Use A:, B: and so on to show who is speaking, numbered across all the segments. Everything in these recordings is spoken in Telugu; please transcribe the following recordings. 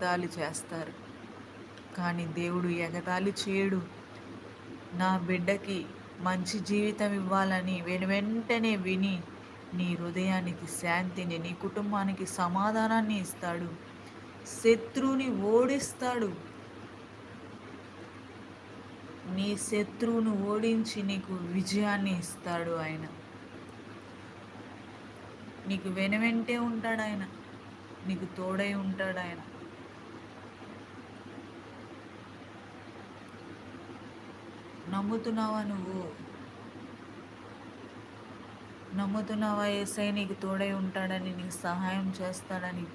A: ఎగతాళి చేస్తారు. కానీ దేవుడు ఎగతాళి చేయడు. నా బిడ్డకి మంచి జీవితం ఇవ్వాలని వెను వెంటనే విని నీ హృదయానికి శాంతిని నీ కుటుంబానికి సమాధానాన్ని ఇస్తాడు. శత్రువుని ఓడిస్తాడు. నీ శత్రువును ఓడించి నీకు విజయాన్ని ఇస్తాడు ఆయన. నీకు వెనువెంటే ఉంటాడు ఆయన. నీకు తోడై ఉంటాడు ఆయన. నమ్ముతున్నావా నువ్వు? నమ్ముతున్నావా ఏసై నీకు తోడై ఉంటాడని నీకు సహాయం చేస్తాడని?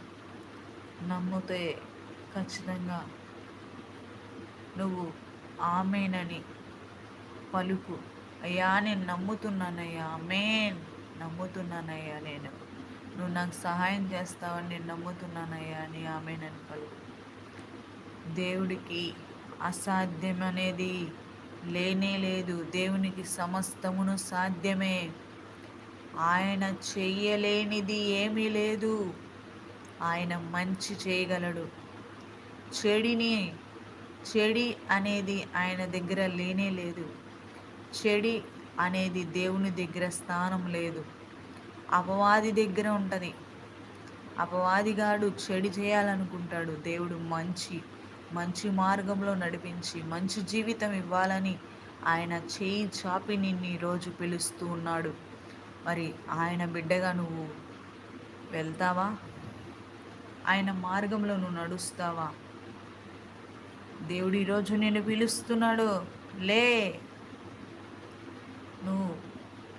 A: నమ్ముతే ఖచ్చితంగా నువ్వు ఆమెనని పలుకు. అయ్యా నేను నమ్ముతున్నానయ్యా. ఆమెన్. నమ్ముతున్నానయ్యా నేను. నువ్వు నాకు సహాయం చేస్తావని నేను నమ్ముతున్నానయ్యా అని ఆమెనని పలుకు. దేవుడికి అసాధ్యం అనేది లేనే లేదు. దేవునికి సమస్తమును సాధ్యమే. ఆయన చెయ్యలేనిది ఏమీ లేదు. ఆయన మంచి చేయగలడు. చెడిని చెడి అనేది ఆయన దగ్గర లేనే లేదు. చెడి అనేది దేవుని దగ్గర స్థానం లేదు. అపవాది దగ్గర ఉంటుంది. అపవాదిగాడు చెడి చేయాలనుకుంటాడు. దేవుడు మంచి మంచి మార్గంలో నడిపించి మంచి జీవితం ఇవ్వాలని ఆయన చేయి చాపి నిన్ను ఈరోజు పిలుస్తూ ఉన్నాడు. మరి ఆయన బిడ్డగా నువ్వు వెళ్తావా? ఆయన మార్గంలో నువ్వు నడుస్తావా? దేవుడు ఈరోజు నేను పిలుస్తున్నాడు. లే! నువ్వు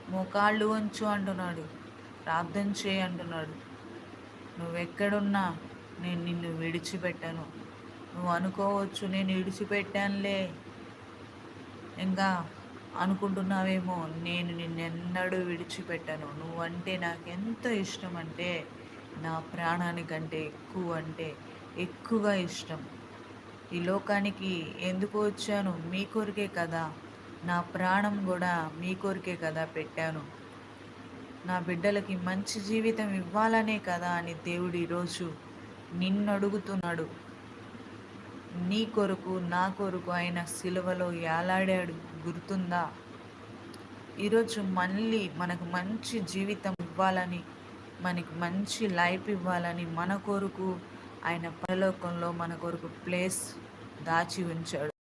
A: మోకాళ్ళు వంచు అంటున్నాడు. ప్రార్థన చేయి అంటున్నాడు. నువ్వెక్కడున్నా నేను నిన్ను విడిచిపెట్టాను. నువ్వు అనుకోవచ్చు నేను విడిచిపెట్టానులే ఇంకా అనుకుంటున్నావేమో నేను నిన్నెన్నడూ విడిచిపెట్టాను. నువ్వంటే నాకు ఎంత ఇష్టం అంటే నా ప్రాణానికంటే ఎక్కువ అంటే ఎక్కువగా ఇష్టం. ఈ లోకానికి ఎందుకు వచ్చాను? మీ కొరికే కదా. నా ప్రాణం కూడా మీ కొరికే కదా పెట్టాను. నా బిడ్డలకి మంచి జీవితం ఇవ్వాలనే కదా అని దేవుడు ఈరోజు నిన్ను అడుగుతున్నాడు నీ కొరకు నా కొరకు ఆయన సిలువలో ఏలాడాడు గుర్తుందా? ఈరోజు మళ్ళీ మనకు మంచి జీవితం ఇవ్వాలని మనకి మంచి లైఫ్ ఇవ్వాలని మన కొరకు ఆయన పరలోకంలో మన కొరకు ప్లేస్ దాచి ఉంచాడు.